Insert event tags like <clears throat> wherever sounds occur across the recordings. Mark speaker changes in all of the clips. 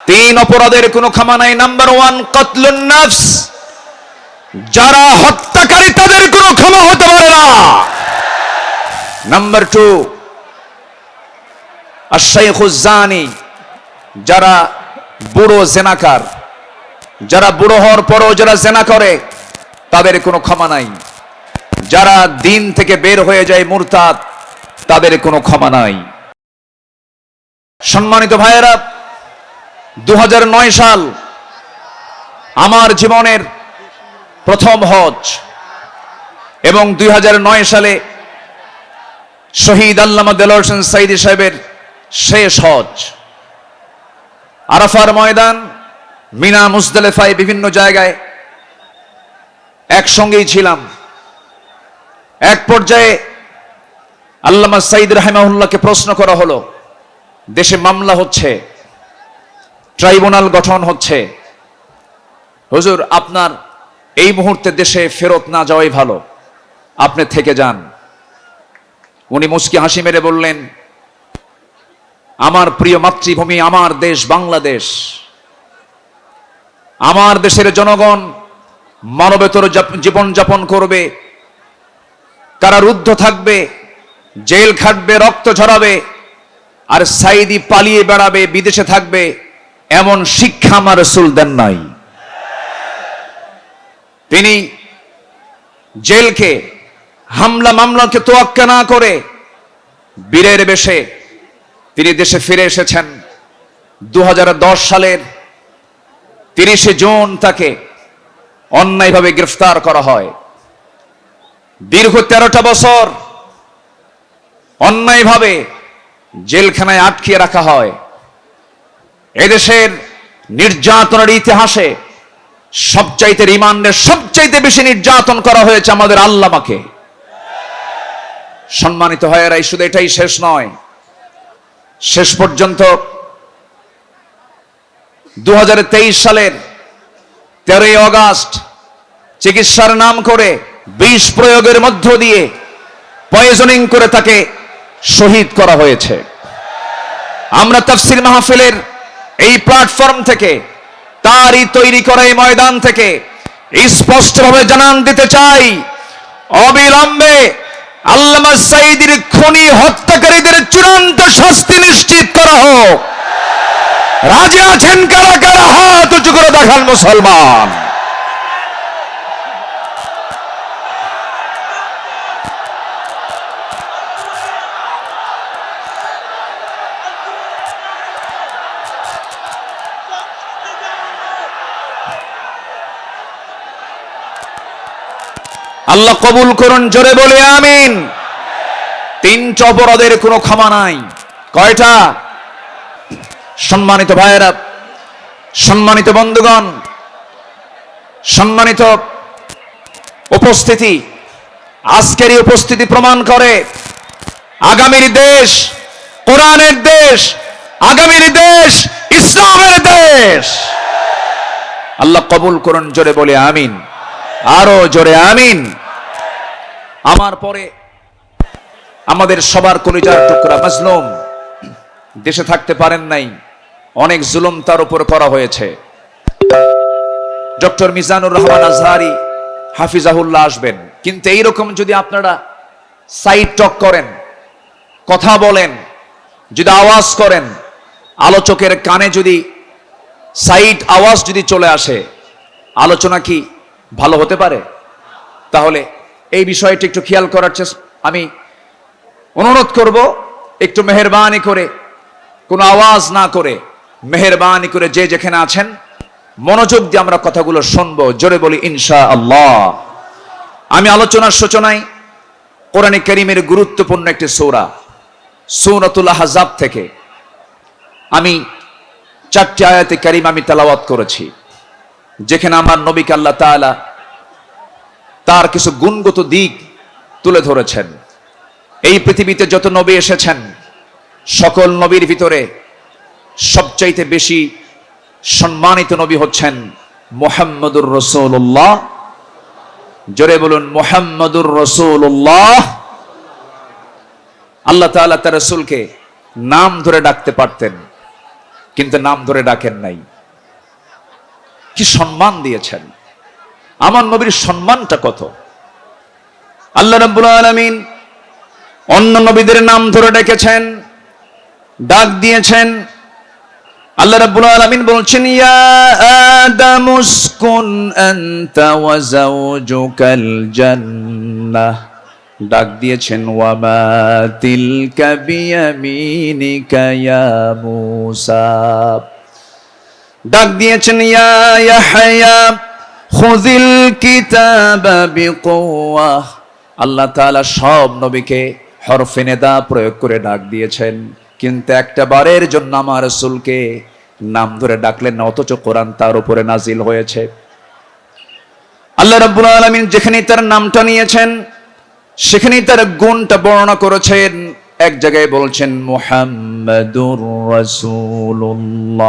Speaker 1: তিন অপরাধের কোনো ক্ষমা নাই। নাম্বার ওয়ান কতলুন যারা হত্যাকারী, তাদের কোনো ক্ষমা হতে পারে না। নাম্বার টু আশাইখুজানি যারা বুড়ো জেনাকার, যারা বুড়ো হওয়ার পরও যারা জেনা করে, তাদের কোনো ক্ষমা নাই। যারা দিন থেকে বের হয়ে যায় মুরতাদ, তাদের কোনো ক্ষমা নাই। সম্মানিত ভাইয়েরা দু হাজার নয় সাল আমার জীবনের প্রথম হজ এবং দুই হাজার নয় সালে শহীদ আল্লামা হোসেন সাইদি সাহেবের শেষ হজ। আরাফার ময়দান, মিনা মুজদালেফায় বিভিন্ন জায়গায় একসঙ্গেই ছিলাম। এক পর্যায়ে আল্লামা সাইদ রাহেমাহুল্লাহকে প্রশ্ন করা হলো, দেশে মামলা হচ্ছে। ট্রাইব্যুনাল গঠন হচ্ছে। হুজুর, আপনার এই মুহূর্তে দেশে ফেরত না যাওয়াই ভালো। আপনি থেকে যান। উনি মুস্কি হাসি মেরে বললেন, আমার প্রিয় মাতৃভূমি, আমার দেশ বাংলাদেশ। আমার দেশের জনগণ মানবেতর জীবন যাপন করবে। কারারুদ্ধ থাকবে, জেল খাটবে, রক্ত ঝরাবে, আর সাইদি পালিয়ে বেড়াবে, বিদেশে থাকবে এমন শিক্ষা আমার রসুল দেন নাই। তিনি জেলকে, হামলা মামলাকে তোয়াক্কা না করে বীরের বেশে তিনি দেশে ফিরে এসেছেন। দু হাজার দশ সালের তিরিশে জুন তাকে অন্যায়ভাবে গ্রেফতার করা হয়। দীর্ঘ তেরোটা বছর অন্যায়ভাবে জেলখানায় আটকিয়ে রাখা হয়। এদেশের নির্যাতনের ইতিহাসে সবচাইতে রিমান্ডে সবচাইতে বেশি নির্যাতন করা হয়েছে আমাদের আল্লামাকে। সম্মানিত হয়েরাই শুধু এটাই শেষ নয়। শেষ পর্যন্ত দু হাজার তেইশ সালের তেরোই অগাস্ট চিকিৎসার নাম করে বিষ প্রয়োগের মধ্য দিয়ে পয়জনিং করে তাকে শহীদ করা হয়েছে। আমরা তাফসির মাহফিলের এই প্ল্যাটফর্ম থেকে, তারই তৈরি করে এই ময়দান থেকে, স্পষ্টভাবে জানান দিতে চাই, অবিলম্বে আল্লামা সাইদির খনি হত্যাকারীদের চূড়ান্ত শাস্তি নিশ্চিত করা হোক। রাজি আছেন কারা কারা? হাত উঁচু করে দেখান মুসলমান। আল্লাহ কবুল করুন, জোরে বলে আমিন। তিনটা অপরাধের কোনো ক্ষমা নাই। কয়টা? সম্মানিত ভাইয়েরা, সম্মানিত বন্ধুগণ, সম্মানিত উপস্থিতি, আজকের উপস্থিতি প্রমাণ করে আগামীর দেশ, কোরআনের দেশ, আগামীর দেশ, ইসলামের দেশ। আল্লাহ কবুল করুন, জোরে বলে আমিন। আরও জোরে আমিন। আমার পরে আমাদের সবার কলিজার টুকরা মাজলুম। দেশে থাকতে পারেন নাই, অনেক জুলুম তার উপর করা হয়েছে। ডক্টর মিজানুর রহমান আজহারি হাফিজাহুল্লাহ আসবেন। কিন্তু এইরকম যদি আপনারা সাইড টক করেন, কথা বলেন, যদি আওয়াজ করেন, আলোচকের কানে যদি সাইড আওয়াজ যদি চলে আসে, আলোচনা কি ভালো হতে পারে? তাহলে এই বিষয়টি একটু খেয়াল করার চেষ্টা আমি অনুরোধ করব, একটু মেহরবানি করে, কোনো আওয়াজ না করে, মেহরবানি করে যে যেখানে আছেন, মনোযোগ দিয়ে আমরা কথাগুলো শুনব, জোরে বলি ইনশা আল্লাহ আমি আলোচনার সূচনায় কোরআনে করিমের গুরুত্বপূর্ণ একটি সৌরা, সৌরাতুল হাজাব থেকে আমি চারটি আয়াতে করিম আমি তেলাওয়াত করেছি, যেখানে আমার নবীকে আল্লাহ তাআলা তার কিছু গুণগত দিক তুলে ধরেছেন। এই পৃথিবীতে যত নবী এসেছেন, সকল নবীর ভিতরে সবচাইতে বেশি সম্মানিত নবী হচ্ছেন মোহাম্মদুর রসুল্লাহ জোরে বলুন, মোহাম্মদুর রসুল্লাহ আল্লাহ তাআলা তার রসুলকে নাম ধরে ডাকতে পারতেন, কিন্তু নাম ধরে ডাকেন নাই। কি সম্মান দিয়েছেন। আমার নবীর সম্মানটা কত? আল্লাহ রাব্বুল আলামিন অন্য নবীদের নাম ধরে ডেকেছেন, ডাক দিয়েছেন। আল্লাহ রাব্বুল আলামিন বলছেন, ইয়া আদামুসকুন আনতা ওয়া যাওজুকাল জান্নাহ। ডাক দিয়েছেন ওয়ামা তিলকা বিয়ামিনিকা ইয়া মূসা। ডাক দিয়েছেন, ইয়া ইয়াহয়া খুযিল কিতাবা বিকুওয়া। আল্লাহ তাআলা সব নবীকে হরফে নেদা প্রয়োগ করে ডাক দিয়েছেন। কিন্তু একটা বারের জন্য আমার রাসূলকে নাম ধরে ডাকলেন না, অথচ কোরআন তার উপরে নাজিল হয়েছে। আল্লাহ রাব্বুল আলামিন যেখানে তার নামটা নিয়েছেন, সেখানেই তার গুণটা বর্ণনা করেছেন। এক জায়গায় বলছেন, মুহাম্মাদুর রাসূলুল্লাহ।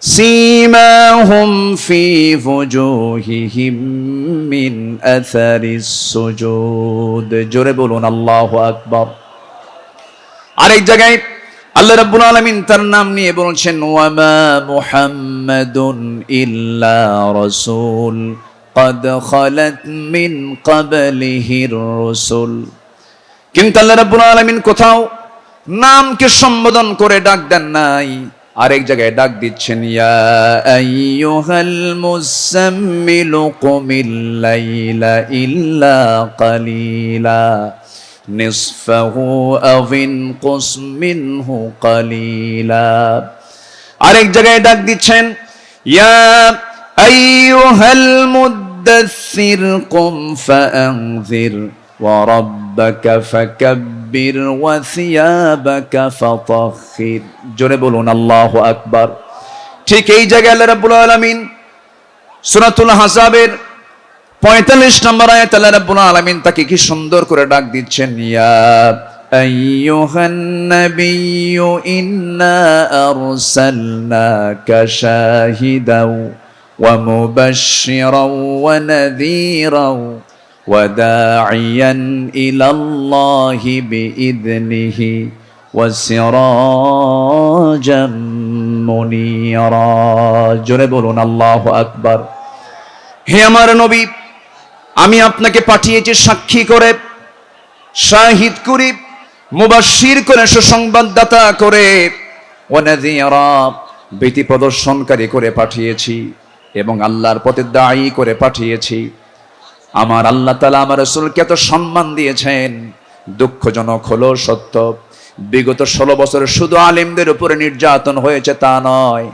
Speaker 1: سيماهم في وجوههم من أثر السجود জোরে বলুন আল্লাহু আকবার আরেক জায়গায় আল্লাহ রাব্বুল আলামিন তার নাম নিয়ে বলছেন ওয়ামা মুহাম্মাদুন ইল্লা রাসূল قد خلت من قبله الرسل কিন্তু আল্লাহ রাব্বুল আলামিন কোথাও নামকে সম্বোধন করে ডাক দেন নাই আরেক জায়গায় ডাক দিচ্ছেন ইয়া আইয়ুহাল মুসাম্মিল কুমিল লাইলা ইল্লা কালিলা নিসফাহু আও ইনকুস মিনহু কালিলা আরেক জায়গায় ডাক দিচ্ছেন ইয়া আইয়ুহাল মুদাসসির কুম ফাআনযির ওয়া রাব্বাকা ফাকাব্বির فكبر وثيابك فطهر জোরে বলুন আল্লাহু আকবার ঠিক এই জায়গায় আল্লাহ রাব্বুল আলামিন সূরাতুল হাসাবের 45 নম্বর আয়াত আল্লাহ রাব্বুল আলামিন তাকে কি সুন্দর করে ডাক দিচ্ছেন ইয়া আইয়ুহান নাবিয়্যু ইন্না আরসালনাকা শাহিদাও ওয়া মুবাশশিরাও ওয়া নাযীরাও وداعيا الى الله باذنه وسراجا منيرا জোরে বলুন আল্লাহু আকবার হে আমার নবী আমি আপনাকে পাঠিয়েছি সাক্ষী করে শাহিদ করে মুবাশশির করে সুসংবাদদাতা করে ওয়ানাযীরা ভীতি প্রদর্শনকারী করে পাঠিয়েছি এবং আল্লাহর পথে দায়ী করে পাঠিয়েছি আমার আল্লাহ তালা আমার রসুলকে এত সম্মান দিয়েছেন। দুঃখজনক হলো, সত্য। বিগত ষোলো বছর শুধু আলিমদের উপরে নির্যাতন হয়েছে তা নয়,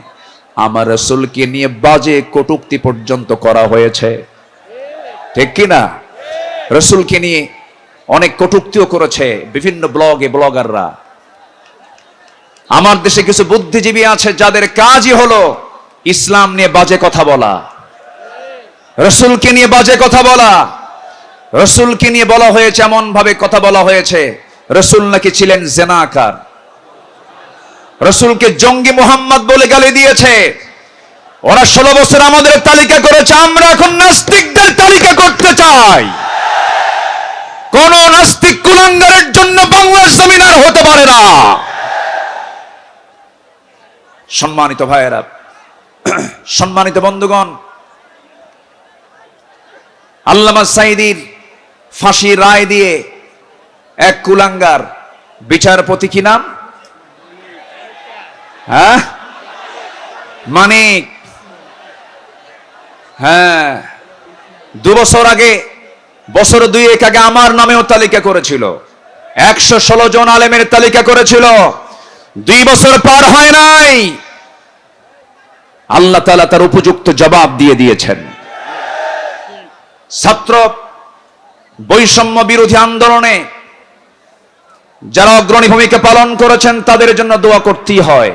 Speaker 1: আমার রসুলকে নিয়ে বাজে কটুক্তি পর্যন্ত করা হয়েছে। ঠিক কিনা রসুলকে নিয়ে অনেক কটুক্তিও করেছে বিভিন্ন ব্লগে ব্লগাররা। আমার দেশে কিছু বুদ্ধিজীবী আছে যাদের কাজই হলো ইসলাম নিয়ে বাজে কথা বলা। রসুলকে নিয়ে বাজে কথা বলা। রসুলকে নিয়ে বলা হয়েছে এমন ভাবে কথা বলা হয়েছে, রসুল নাকি ছিলেন জেনাকার। রসুলকে জঙ্গি মোহাম্মদ বলে গালি দিয়েছে। ওরা ষোলো বছর আমাদের তালিকা করেছে, আমরা এখন নাস্তিকদের তালিকা করতে চাই। কোন নাস্তিক কুলাঙ্গারের জন্য বাংলার জমিন আর হতে পারে না। সম্মানিত ভাইয়েরা, <clears throat> সম্মানিত বন্ধুগণ আল্লামা সাইদির ফাঁসি রায় দিয়ে এক কুলাঙ্গার। বিচারপতি কি নাম? হ্যাঁ? মানিক। হ্যাঁ। দু বছর আগে, বছর দুই এক আগে আমার নামেও তালিকা করেছিল। একশো ষোলো জন আলেমের তালিকা করেছিল। দুই বছর পার হয় নাই। আল্লাহ তালা তার উপযুক্ত জবাব দিয়ে দিয়েছেন। ছাত্র বৈষম্য বিরোধী আন্দোলনে যারা অগ্রণী ভূমিকা পালন করেছেন, তাদের জন্য দোয়া করতেই হয়।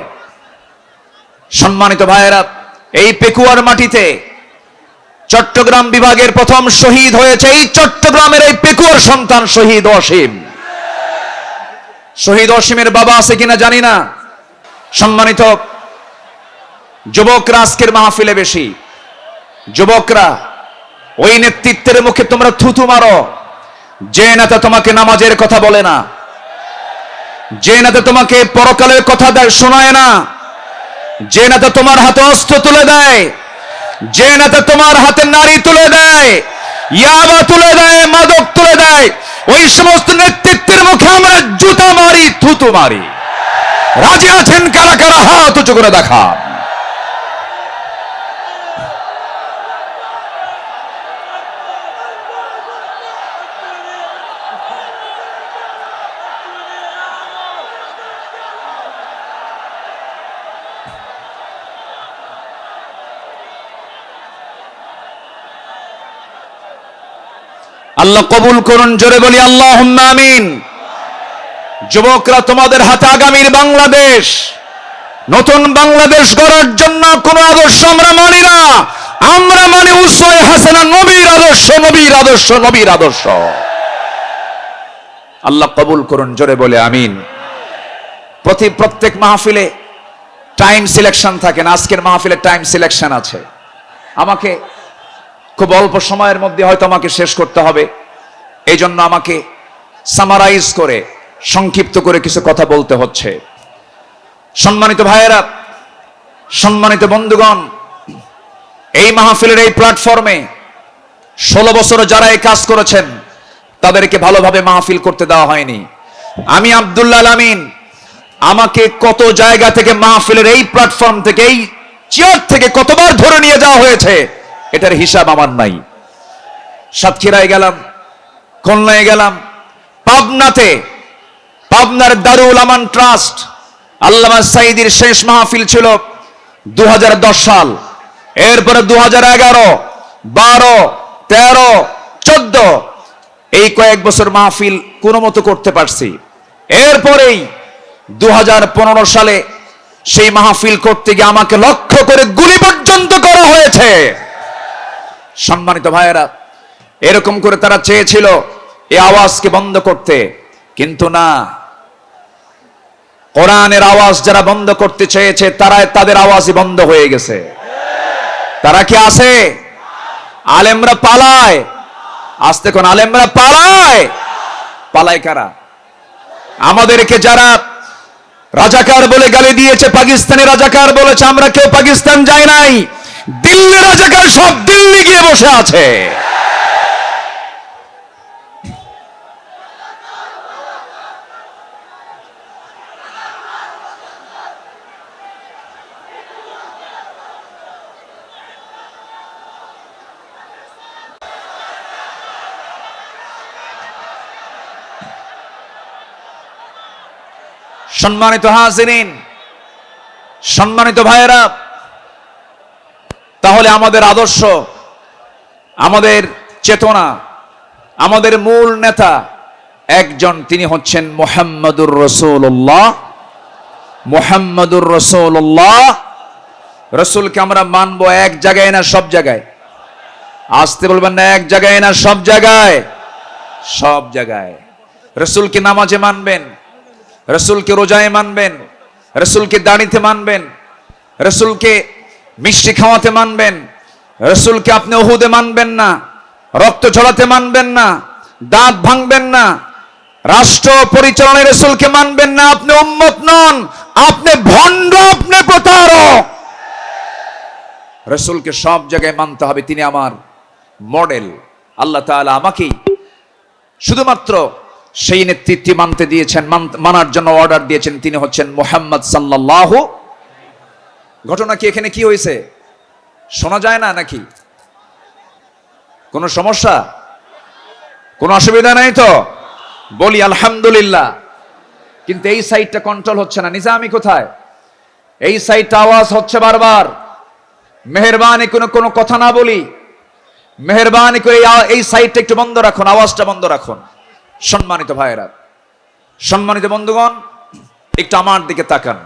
Speaker 1: সম্মানিত ভাইয়েরা, এই পেকুয়ার মাটিতে চট্টগ্রাম বিভাগের প্রথম শহীদ হয়েছে। এই চট্টগ্রামের এই পেকুয়ার সন্তান শহীদ অসীম। শহীদ অসীমের বাবা আছে কিনা জানি না। সম্মানিত যুবকরা আজকের মাহফিলে বেশি। যুবকরা ওই নেতৃত্বের মুখে তোমরা থুতু মারো। যে নেতা তোমাকে নামাজের কথা বলে না, যে নেতা তোমাকে পরকালের কথা দেয় শোনায় না, যে নেতা তোমার হাতে অস্ত্র তুলে দেয়, যে নেতা তোমার হাতে নারী তুলে দেয়, ইয়াবা তুলে দেয়, মাদক তুলে দেয়, ওই সমস্ত নেতৃত্বের মুখে আমরা জুতা মারি, থুতু মারি। রাজি আছেন কারা কারা? হাত উঁচু করে দেখা আল্লাহ কবুল করুন, জোরে বলি আল্লাহ আমিন। যুবকরা, তোমাদের হাতে আগামীর বাংলাদেশ, নতুন বাংলাদেশ গড়ার জন্য কোন আদর্শ আমরা মানি না। আমরা মানি উসওয়ায়ে হাসানা নবীর আদর্শ নবীর আদর্শ নবীর আদর্শ। আল্লাহ কবুল করুন, জোরে বলে আমিন। প্রতি প্রত্যেক মাহফিলে টাইম সিলেকশন থাকে না, আজকের মাহফিলে টাইম সিলেকশন আছে। আমাকে খুব অল্প সময়ের মধ্যে হয়তো আমাকে শেষ করতে হবে। এই জন্য আমাকে সামারাইজ করে, সংক্ষিপ্ত করে কিছু কথা বলতে হচ্ছে। সম্মানিত ভাইয়েরা, সম্মানিত বন্ধুগণ, এই মাহফিলের এই প্ল্যাটফর্মে ষোলো বছর যারা এই কাজ করেছেন, তাদেরকে ভালোভাবে মাহফিল করতে দেওয়া হয়নি। আমি আব্দুল্লাহ আমিন, আমাকে কত জায়গা থেকে মাহফিলের এই প্ল্যাটফর্ম থেকে, এই চেয়ার থেকে কতবার ধরে নিয়ে যাওয়া হয়েছে, এটার হিসাব আমার নাই। সাতক্ষীরায় গেলাম খুলনায় গেলাম। পাবনাতে, পাবনার দারুল আমান ট্রাস্ট, আল্লামা সাইদির শেষ মাহফিল ছিল দু হাজার দশ সাল। এরপরে দু হাজার এগারো, বারো, তেরো, চোদ্দ, এই কয়েক বছর মাহফিল কোনো মতো করতে পারছি। এরপরেই দু হাজার পনেরো সালে সেই মাহফিল করতে গিয়ে আমাকে লক্ষ্য করে গুলি পর্যন্ত করা হয়েছে। সম্মানিত ভাইয়েরা এরকম করে তারা চেয়েছিল এই আওয়াজকে বন্ধ করতে। কিন্তু না। কোরআনের আওয়াজ যারা বন্ধ করতে চেয়েছে তারা তাদের আওয়াজই বন্ধ হয়ে গেছে। তারা কি আছে? আলেমরা পালায়। আসতে কোন আলেমরা পালায়? পালায় কারা? আমাদেরকে যারা রাজাকার বলে গালি দিয়েছে পাকিস্তানি রাজাকার বলেছে, আমরা কেউ পাকিস্তান যাই নাই। দিল্লি রাজাকার সব দিল্লি গিয়ে বসে আছে। সম্মানিত হাজিরিন, সম্মানিত ভাইয়েরা, তাহলে আমাদের আদর্শ, আমাদের চেতনা, আমাদের মূল নেতা একজন, তিনি হচ্ছেন মোহাম্মদুর রসুল্লাহ মোহাম্মদুর রসুল্লাহ রসুলকে আমরা মানবো এক জায়গায় না সব জায়গায়? আসতে বলবেন না, এক জায়গায় না সব জায়গায়? সব জায়গায়। রসুলকে নামাজে মানবেন রসুলকে রোজায় মানবেন, রসুলকে দাড়িতে মানবেন, রসুলকে মিষ্টি খাওয়াতে মানবেন, রসুলকে আপনি ওহুদে মানবেন না, রক্ত ছড়াতে মানবেন না, দাঁত ভাঙবেন না, রাষ্ট্র পরিচালনায় রসুলকে মানবেন না, আপনি উম্মত নন, আপনি ভণ্ড, আপনি প্রতারক। রসুলকে সব জায়গায় মানতে হবে, তিনি আমার মডেল। আল্লাহ তাআলা আমাকেই শুধুমাত্র সেই নেতৃত্বে মানতে দিয়েছেন, মান- মানার জন্য অর্ডার দিয়েছেন, তিনি হচ্ছেন মোহাম্মদ সাল্লাহ ঘটনা কি এখানে কি হয়েছে? শোনা যায় না নাকি? কোনো সমস্যা? কোনো অসুবিধা নাই তো? বলি আলহামদুলিল্লাহ। কিন্তু এই সাইডটা কন্ট্রোল হচ্ছে না। নিজামি কোথায়? এই সাইডটা আওয়াজ হচ্ছে বারবার। মেহরবানি কোনো কোনো কথা না বলি। মেহরবানি করে এই সাইডটা একটু বন্ধ রাখুন, আওয়াজটা বন্ধ রাখুন। সম্মানিত ভাইয়েরা সম্মানিত বন্ধুগণ একটু আমার দিকে তাকান।